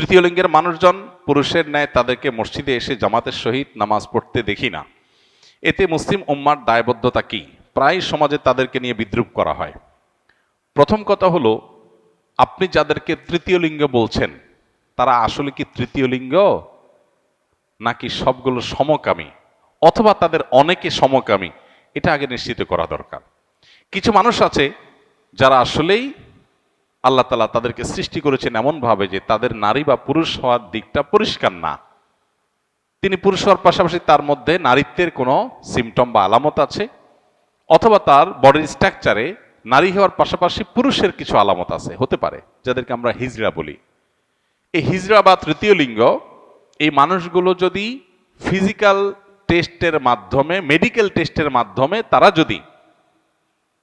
তৃতীয় লিঙ্গের মানুষজন পুরুষের ন্যায় তাদেরকে মসজিদে এসে জামাতের সহিত নামাজ পড়তে দেখি না। এতে মুসলিম উম্মার দায়বদ্ধতা কি? প্রায় সমাজে তাদেরকে নিয়ে বিদ্রুপ করা হয়। প্রথম কথা হলো, আপনি যাদেরকে তৃতীয় লিঙ্গ বলছেন, তারা আসলে কি তৃতীয় লিঙ্গ? নাকি সবগুলো সমকামী? অথবা তাদের অনেকে সমকামী? এটা আগে নিশ্চিত করা দরকার। কিছু মানুষ আছে, যারা আসলেই আল্লাহ তালা তাদেরকে সৃষ্টি করেছেন এমনভাবে যে তাদের নারী বা পুরুষ হওয়ার দিকটা পরিষ্কার না। তিনি পুরুষ হওয়ার পাশাপাশি তার মধ্যে নারীত্বের কোনো সিমটম বা আলামত আছে, অথবা তার বডির স্ট্রাকচারে নারী হওয়ার পাশাপাশি পুরুষের কিছু আলামত আছে, হতে পারে, যাদেরকে আমরা হিজড়া বলি। এই হিজড়া বা তৃতীয় লিঙ্গ, এই মানুষগুলো যদি ফিজিক্যাল টেস্টের মাধ্যমে মেডিকেল টেস্টের মাধ্যমে তারা যদি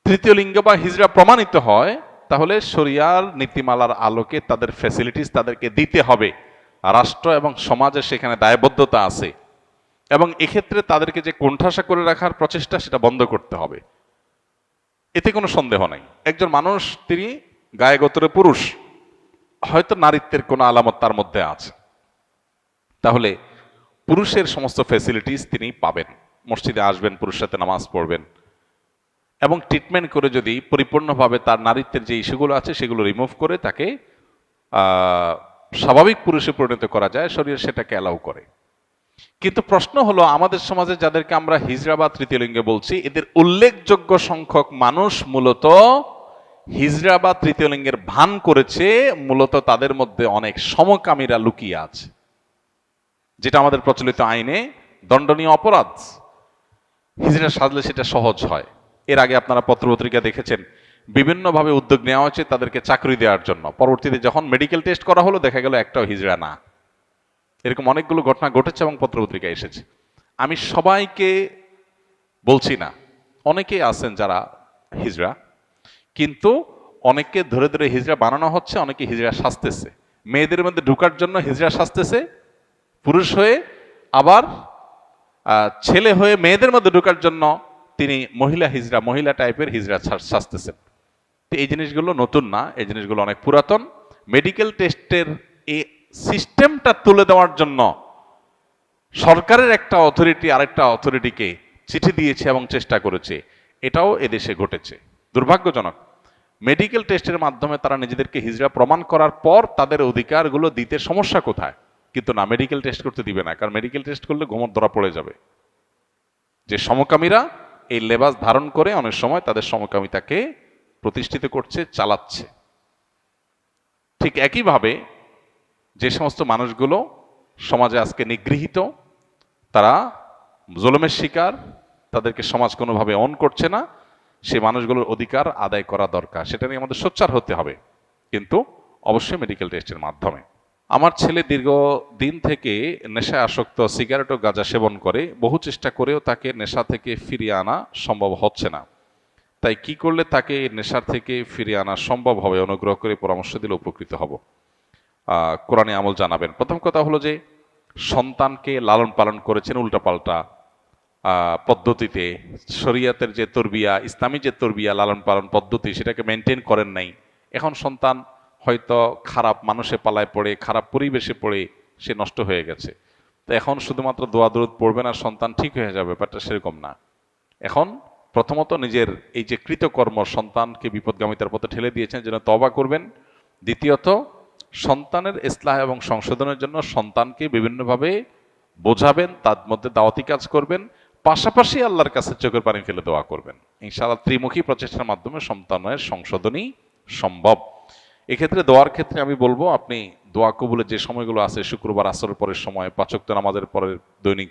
তৃতীয় লিঙ্গ বা হিজড়া প্রমাণিত হয় তাহলে শরিয়ার নীতিমালার আলোকে তাদের ফ্যাসিলিটিস তাদেরকে দিতে হবে। রাষ্ট্র এবং সমাজের সেখানে দায়বদ্ধতা আছে। এবং এক্ষেত্রে তাদেরকে যে কোণঠাসা করে রাখার প্রচেষ্টা সেটা বন্ধ করতে হবে। এতে কোনো সন্দেহ নাই। একজন মানুষ, তিনি গায়ে গোত্রে পুরুষ, হয়তো নারীত্বের কোনো আলামত তার মধ্যে আছে। তাহলে পুরুষের সমস্ত ফ্যাসিলিটিস তিনি পাবেন। মসজিদে আসবেন পুরুষ সাথে নামাজ পড়বেন। এবং ট্রিটমেন্ট করে যদি পরিপূর্ণভাবে তার নারীত্বের যে ইস্যুগুলো আছে সেগুলো রিমুভ করে তাকে স্বাভাবিক পুরুষে পরিণত করা যায়, শরীর সেটাকে অ্যালাউ করে। কিন্তু প্রশ্ন হলো, আমাদের সমাজে যাদেরকে আমরা হিজড়া বা তৃতীয় লিঙ্গে বলছি, এদের উল্লেখযোগ্য সংখ্যক মানুষ মূলত হিজড়া বা তৃতীয় লিঙ্গের ভান করেছে, মূলত তাদের মধ্যে অনেক সমকামীরা লুকিয়ে আছে। যেটা আমাদের প্রচলিত আইনে দণ্ডনীয় অপরাধ। হিজড়া সাজলে সেটা সহজ হয়। এর আগে আপনারা পত্রপত্রিকা দেখেছেন, বিভিন্নভাবে উদ্যোগ নেওয়া হয়েছে তাদেরকে চাকরি দেওয়ার জন্য। পরবর্তীতে যখন মেডিকেল টেস্ট করা হলো, দেখা গেল একটাও হিজড়া না। এরকম অনেকগুলো ঘটনা ঘটেছে এবং পত্রপত্রিকা এসেছে। আমি সবাইকে বলছি না, অনেকেই আছেন যারা হিজড়া, কিন্তু অনেককে ধরে ধরে হিজড়া বানানো হচ্ছে, অনেকে হিজড়া সাজতেছে। মেয়েদের মধ্যে ঢুকার জন্য হিজড়া সাজতেছে, পুরুষ হয়ে আবার ছেলে হয়ে মেয়েদের মধ্যে ঢোকার জন্য তিনি মহিলা হিজড়া মহিলা টাইপের হিজড়া সাজতেছেন। তো এই জিনিসগুলো নতুন না, এই জিনিসগুলো অনেক পুরাতন। মেডিকেল টেস্টের এই সিস্টেমটা তুলে দেওয়ার জন্য সরকারের একটা অথরিটি আরেকটা অথরিটিকে চিঠি দিয়েছে এবং চেষ্টা করেছে। এটাও এদেশে ঘটেছে। দুর্ভাগ্যজনক। মেডিকেল টেস্টের মাধ্যমে তারা নিজেদেরকে হিজড়া প্রমাণ করার পর তাদের অধিকারগুলো দিতে সমস্যা কোথায়? কিন্তু না মেডিকেল টেস্ট করতে দিবে না, কারণ মেডিকেল টেস্ট করলে গোমর ধরা পড়ে যাবে। যে সমকামীরা এই লেবাস ধারণ করে অনেক সময় তাদের সমকামিতাকে প্রতিষ্ঠিত করছে, চালাচ্ছে। ঠিক একইভাবে যে সমস্ত মানুষগুলো সমাজে আজকে নিগৃহীত, তারা জুলুমের শিকার, তাদেরকে সমাজ কোনোভাবে অন করছে না সে মানুষগুলোর অধিকার আদায় করা দরকার। সেটা নিয়ে আমাদের সোচ্চার হতে হবে। কিন্তু অবশ্যই মেডিকেল টেস্টের মাধ্যমে। আমার ছেলে দীর্ঘ দিন থেকে নেশায় আসক্ত, সিগারেট ও গাঁজা সেবন করে। বহু চেষ্টা করেও তাকে নেশা থেকে ফিরিয়ে আনা সম্ভব হচ্ছে না। তাই কি করলে তাকে নেশার থেকে ফিরিয়ে আনা সম্ভব হবে, অনুগ্রহ করে পরামর্শ দিলে উপকৃত হব। কোরআনে আমল জানাবেন। প্রথম কথা হলো যে, সন্তানকে লালন পালন করেছেন উল্টাপাল্টা পদ্ধতিতে। শরিয়াতের যে তরবিয়া, ইসলামী যে তরবিয়া লালন পালন পদ্ধতি, সেটাকে মেনটেন করেন নাই। এখন সন্তান হয়তো খারাপ মানুষে পালায় পড়ে, খারাপ পরিবেশে পড়ে সে নষ্ট হয়ে গেছে। তো এখন শুধুমাত্র দোয়া দরুদ পড়বেন আর সন্তান ঠিক হয়ে যাবে, ব্যাপারটা সেরকম না। এখন প্রথমত নিজের এই যে কৃতকর্ম সন্তানকে বিপদগামিতার পথে ঠেলে দিয়েছেন, যেন তবা করবেন। দ্বিতীয়ত, সন্তানের ইসলাহ এবং সংশোধনের জন্য সন্তানকে বিভিন্নভাবে বোঝাবেন, তার মধ্যে দাওয়াতি কাজ করবেন, পাশাপাশি আল্লাহর কাছে চোখের পানি ফেলে দোয়া করবেন। ইনশাআল্লাহ ত্রিমুখী প্রচেষ্টার মাধ্যমে সন্তানের সংশোধনই সম্ভব। এক্ষেত্রে দোয়ার ক্ষেত্রে আমি বলব, আপনি দোয়া কবুলের যে সময়গুলো আছে, শুক্রবার আসরের পরের সময় পাচক্ত নামাজের পরের দৈনিক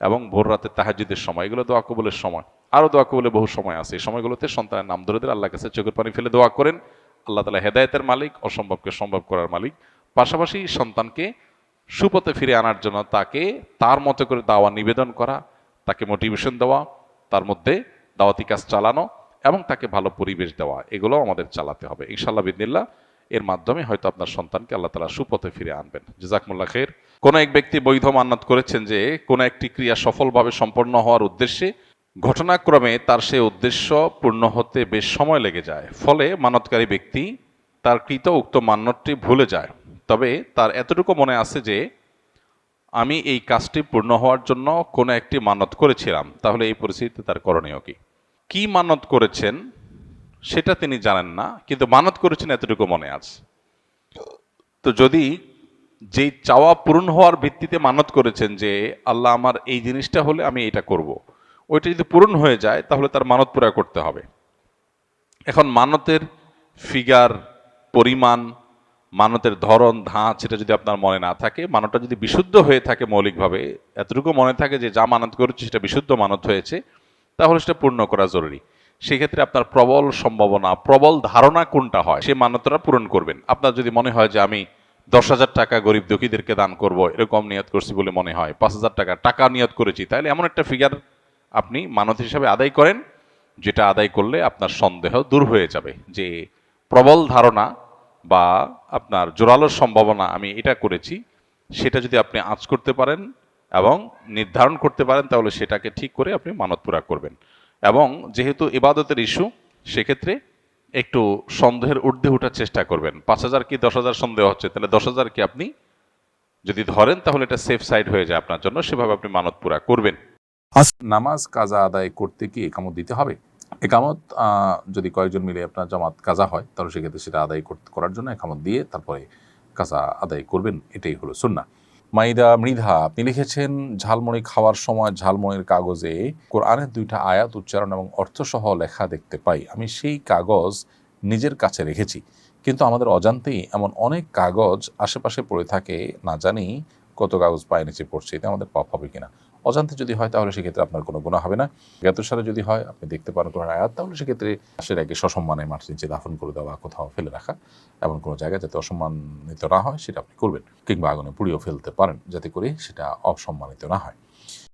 এবং ভোর রাতে তাহাজুদের সময়, এগুলো দোয়া কবুলের সময়। আরও দোয়া কবুলের বহু সময় আছে। এই সময়গুলোতে সন্তানের নাম ধরে দিলে আল্লাহর কাছে চোখের পানি ফেলে দোয়া করেন। আল্লাহ তালা হেদায়তের মালিক, অসম্ভবকে সম্ভব করার মালিক। পাশাপাশি সন্তানকে সুপথে ফিরে আনার জন্য তাকে তার মতো করে দাওয়া নিবেদন করা, তাকে মোটিভেশন দেওয়া, তার মধ্যে দাওয়াতি কাজ চালানো এবং তাকে ভালো পরিবেশ দেওয়া, এগুলো আমাদের চালাতে হবে। ইনশাল্লাহ বিদিল্লা এর মাধ্যমে হয়তো আপনার সন্তানকে আল্লাহ তালা সুপথে ফিরে আনবেন। জাজাকমুল্লা খের কোন এক ব্যক্তি বৈধ মান্নাত করেছেন যে কোন একটি ক্রিয়া সফলভাবে সম্পন্ন হওয়ার উদ্দেশ্যে, ঘটনাক্রমে তার সে উদ্দেশ্য পূর্ণ হতে বেশ সময় লেগে যায়। ফলে মানতকারী ব্যক্তি তার কৃত উক্ত মান্যতটি ভুলে যায়। তবে তার এতটুকু মনে আছে যে, আমি এই কাজটি পূর্ণ হওয়ার জন্য কোনো একটি মানত করেছিলাম। তাহলে এই পরিস্থিতিতে তার করণীয় কি? কি মানত করেছেন? সেটা তিনি জানেন না, কিন্তু মানত করেছেন এতটুকু মনে আছে। তো যদি যেই চাওয়া পূরণ হওয়ার ভিত্তিতে মানত করেছেন যে, আল্লাহ আমার এই জিনিসটা হলে আমি এটা করব। ওইটা যদি পূরণ হয়ে যায়, তাহলে তার মানত পুরা করতে হবে। এখন মানতের ফিগার, পরিমাণ, মানতের ধরন, ধাঁচ, সেটা যদি আপনার মনে না থাকে, মানতটা যদি বিশুদ্ধ হয়ে থাকে মৌলিকভাবে, এতটুকু মনে থাকে যে যা মানত করেছে সেটা বিশুদ্ধ মানত হয়েছে, তাহলে সেটা পূর্ণ করা জরুরি। সেক্ষেত্রে আপনার প্রবল সম্ভাবনা, প্রবল ধারণা কোনটা হয় সে মান্যতটা পূরণ করবেন। আপনার যদি মনে হয় যে আমি দশ হাজার টাকা গরিব দুঃখীদেরকে দান করব, এরকম নিয়ত করছি বলে মনে হয়, পাঁচ হাজার টাকা টাকা নিয়ত করেছি, তাহলে এমন একটা ফিগার আপনি মানত হিসাবে আদায় করেন, যেটা আদায় করলে আপনার সন্দেহ দূর হয়ে যাবে যে প্রবল ধারণা বা আপনার জোরালো সম্ভাবনা আমি এটা করেছি, সেটা যদি আপনি আঁচ করতে পারেন এবং নির্ধারণ করতে পারেন, তাহলে সেটাকে ঠিক করে আপনি মানত পুরা করবেন। এবং যেহেতু ইবাদতের ইস্যু, সেক্ষেত্রে একটু সন্দেহের ঊর্ধ্বে ওঠার চেষ্টা করবেন। পাঁচ হাজার কি দশ হাজার সন্দেহ হচ্ছে? তাহলে দশ হাজার কি আপনি যদি ধরেন, তাহলে এটা সেফ সাইড হয়ে যায় আপনার জন্য। সেভাবে আপনি মানত পুরা করবেন নামাজ কাজা আদায় করতে কি একামত দিতে হবে? একামত যদি কয়েকজন মিলে আপনার জামাত কাজা হয়, তাহলে সেক্ষেত্রে সেটা আদায় করার জন্য একামত দিয়ে তারপরে কাজা আদায় করবেন। এটাই হলো সুন্না মাইদা মৃধা, আপনি লিখেছেন, ঝালমুড়ি খাওয়ার সময় ঝালমুড়ির কাগজে কোরআনের দুইটা আয়াত উচ্চারণ এবং অর্থসহ লেখা দেখতে পাই। আমি সেই কাগজ নিজের কাছে রেখেছি। কিন্তু আমাদের অজান্তেই এমন অনেক কাগজ আশেপাশে পড়ে থাকে, না জানি কত কাগজ পায়ে নিচে পড়ছে, এতে আমাদের পাপ হবে কিনা? অজান্তে যদি হয়, তাহলে সেক্ষেত্রে আপনার কোনো গুণা হবে না। জ্ঞাতসারে যদি হয়, আপনি দেখতে পারেন কোনো আয়াত, তাহলে সেক্ষেত্রে সেটাকে সসম্মানে মাটির নিচে দাফন করে দেওয়া, কোথাও ফেলে রাখা, এমন কোনো জায়গায় যাতে অসম্মানিত না হয়, সেটা আপনি করবেন। কিংবা আগুনে পুড়িয়েও ফেলতে পারেন, যাতে করে সেটা অসম্মানিত না হয়।